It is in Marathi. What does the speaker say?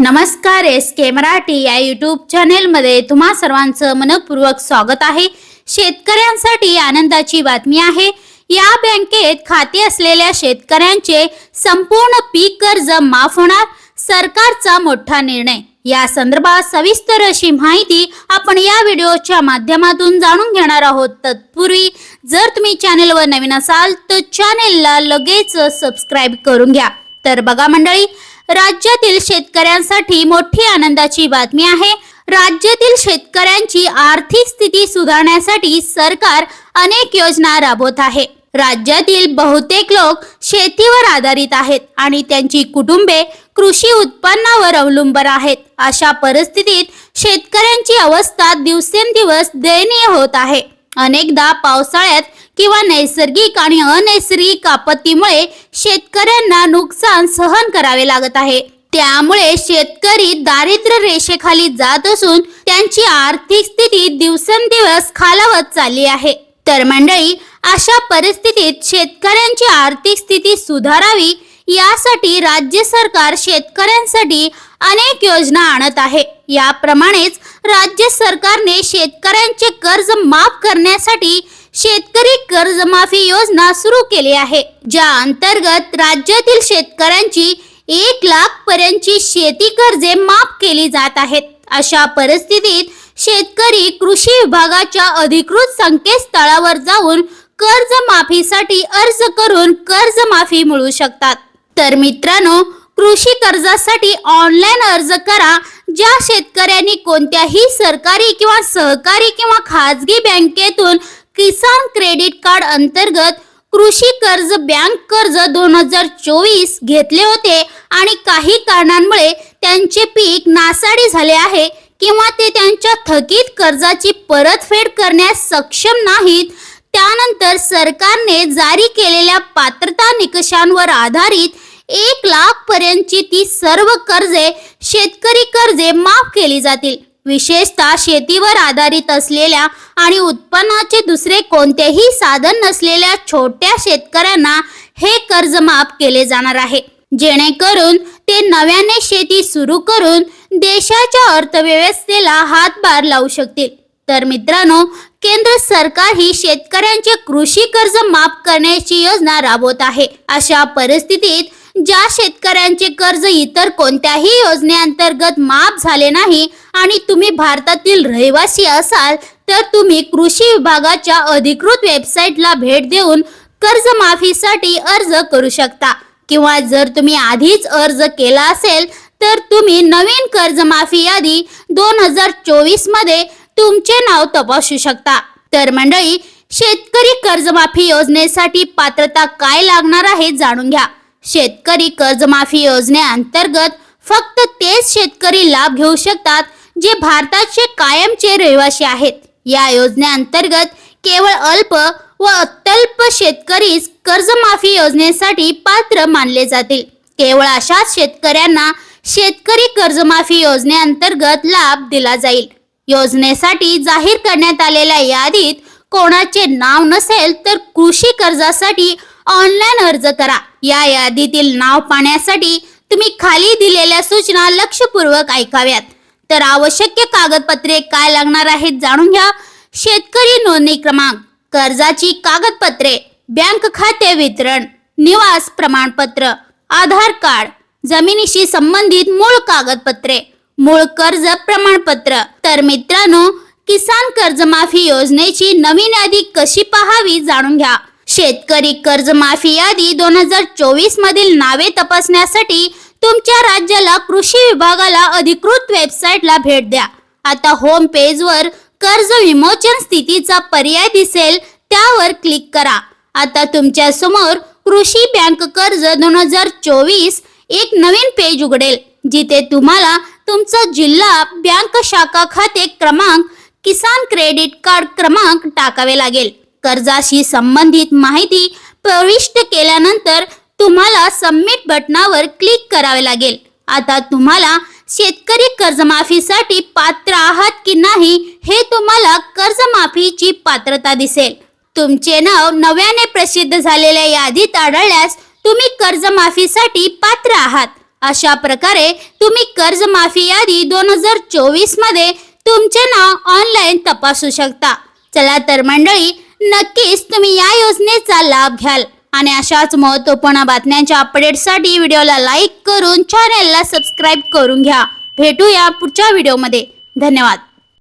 नमस्कार एस के मराठी या यूट्यूब चॅनेलमध्ये तुम्हा सर्वांचं मनपूर्वक स्वागत आहे. शेतकऱ्यांसाठी आनंदाची बातमी आहे. या बँकेत खाते असलेल्या शेतकऱ्यांचे संपूर्ण पीक कर्ज माफ होणार सरकारचा मोठा निर्णय. या संदर्भात सविस्तर अशी माहिती आपण या व्हिडिओच्या माध्यमातून जाणून घेणार आहोत. तत्पूर्वी जर तुम्ही चॅनेलवर नवीन असाल तर चॅनेलला लगेच सबस्क्राईब करून घ्या. तर बघा मंडळी राज्यातील शेतकऱ्यांसाठी मोठी आनंदाची बातमी आहे. राज्यातील शेतकऱ्यांची आर्थिक स्थिती सुधारण्यासाठी सरकार अनेक योजना राबवत आहे. राज्यातील बहुतेक लोक शेतीवर आधारित आहेत आणि त्यांची कुटुंबे कृषी उत्पन्नावर अवलंबून आहेत. अशा परिस्थितीत शेतकऱ्यांची अवस्था दिवसेंदिवस दयनीय होत आहे. अनेकदा पावसाळ्यात किंवा नैसर्गिक आणि अनैसर्गिक आपत्तीमुळे शेतकऱ्यांना नुकसान सहन करावे लागत आहे. त्यामुळे शेतकरी दारिद्र्य रेषेखाली जात असून त्यांची आर्थिक स्थिती दिवसेंदिवस खालावत चालली आहे. तर मंडळी अशा परिस्थितीत शेतकऱ्यांची आर्थिक स्थिती सुधारावी यासाठी राज्य सरकार शेतकऱ्यांसाठी अनेक योजना आणत आहे. याप्रमाणेच राज्य सरकारने शेतकऱ्यांचे कर्ज माफ करण्यासाठी शेतकरी कर्जमाफी योजना सुरू केली आहे ज्या अंतर्गत राज्यातील शेतकऱ्यांची एक लाख पर्यंतची शेती कर्जे माफ केली जात आहेत. अशा परिस्थितीत शेतकरी कृषी विभागाच्या अधिकृत संकेतस्थळावर जाऊन कर्जमाफीसाठी अर्ज करून कर्जमाफी मिळू शकतात. तर मित्रांनो कृषी कर्जासाठी ऑनलाईन अर्ज करा ज्या शेतकऱ्यांनी कोणत्याही सरकारी किंवा सहकारी किंवा खाजगी बँकेतून किसान क्रेडिट कार्ड अंतर्गत कृषी कर्ज बँक कर्ज दोन हजार चोवीस घेतले होते आणि काही कारणांमुळे त्यांचे पीक नासाडी झाले आहे किंवा ते त्यांच्या थकीत कर्जाची परतफेड करण्यास सक्षम नाहीत. त्यानंतर सरकारने जारी केलेल्या पात्रता निकषांवर आधारित एक लाख पर्यंतची ती सर्व कर्जे शेतकरी कर्जे माफ केली जातील. विशेषतः शेतीवर आधारित असलेल्या आणि उत्पन्नाचे दुसरे कोणतेही साधन नसलेल्या छोट्या शेतकऱ्यांना हे कर्ज माफ केले जाणार आहे. जेणेकरून ते नव्याने शेती सुरू करून देशाच्या अर्थव्यवस्थेला हातभार लावू शकतील. तर मित्रांनो केंद्र सरकार ही शेतकऱ्यांचे कृषी कर्ज माफ करण्याची योजना राबवत आहे. अशा परिस्थितीत ज्या शेतकऱ्यांचे कर्ज इतर कोणत्याही योजनेअंतर्गत माफ झाले नाही आणि तुम्ही भारतातील रहिवासी असाल तर तुम्ही कृषी विभागाच्या अधिकृत वेबसाईटला भेट देऊन कर्जमाफीसाठी अर्ज करू शकता. किंवा जर तुम्ही आधीच अर्ज केला असेल तर तुम्ही नवीन कर्जमाफी यादी दोन हजार चोवीसमध्ये तुमचे नाव तपासू शकता. तर मंडळी शेतकरी कर्जमाफी योजनेसाठी पात्रता काय लागणार आहे जाणून घ्या. शेतकरी कर्जमाफी योजनेअंतर्गत फक्त तेच शेतकरी लाभ घेऊ शकतात जे भारताचे कायमचे रहिवासी आहेत. या योजनेअंतर्गत केवळ अल्प व अत्यल्प शेतकरीच कर्जमाफी योजनेसाठी पात्र मानले जातील. केवळ अशाच शेतकऱ्यांना शेतकरी कर्जमाफी योजनेअंतर्गत लाभ दिला जाईल. योजनेसाठी जाहीर करण्यात आलेल्या यादीत कोणाचे नाव नसेल तर कृषी कर्जासाठी ऑनलाईन अर्ज करा. या यादीतील नाव पाहण्यासाठी तुम्ही खाली दिलेल्या सूचना लक्षपूर्वक ऐकाव्यात. तर आवश्यक कागदपत्रे काय लागणार आहेत जाणून घ्या. शेतकरी नोंदणी क्रमांक कर्जाची कागदपत्रे बँक खाते वितरण निवास प्रमाणपत्र आधार कार्ड जमिनीशी संबंधित मूळ कागदपत्रे मूळ कर्ज प्रमाणपत्र. तर मित्रांनो किसान कर्जमाफी योजनेची नवीन यादी कशी पाहावी जाणून घ्या. शेतकरी कर्जमाफी यादी दोन हजार चोवीस मधील नावे तपासण्यासाठी तुमच्या राज्याला कृषी विभागाला अधिकृत वेबसाईटला भेट द्या. आता होम पेजवर कर्ज विमोचन स्थितीचा पर्याय दिसेल त्यावर क्लिक करा. आता तुमच्यासमोर कृषी बँक कर्ज दोन हजार चोवीस एक नवीन पेज उघडेल जिथे तुम्हाला तुमचा जिल्हा बँक शाखा खाते क्रमांक किसान क्रेडिट कार्ड क्रमांक टाकावे लागेल. कर्जाशी संबंधित माहिती प्रविष्ट केल्यानंतर तुम्हाला सबमिट बटनावर क्लिक करावे लागेल. आता तुम्हाला शेतकरी कर्जमाफीसाठी पात्र आहात की नाही हे तुम्हाला कर्जमाफीची पात्रता दिसेल. तुमचे नाव नव्याने प्रसिद्ध झालेल्या यादीत आढळल्यास तुम्ही कर्जमाफीसाठी पात्र आहात. अशा प्रकारे तुम्ही कर्जमाफी यादी दोन हजार चोवीसमध्ये तुमचे नाव ऑनलाईन तपासू शकता. चला तर मंडळी नक्कीच तुम्ही या योजनेचा लाभ घ्याल. आणि अशाच महत्त्वपूर्ण बातम्यांच्या अपडेटसाठी व्हिडिओला लाईक करून चॅनेलला सबस्क्राईब करून घ्या. भेटूया पुढच्या व्हिडिओमध्ये धन्यवाद.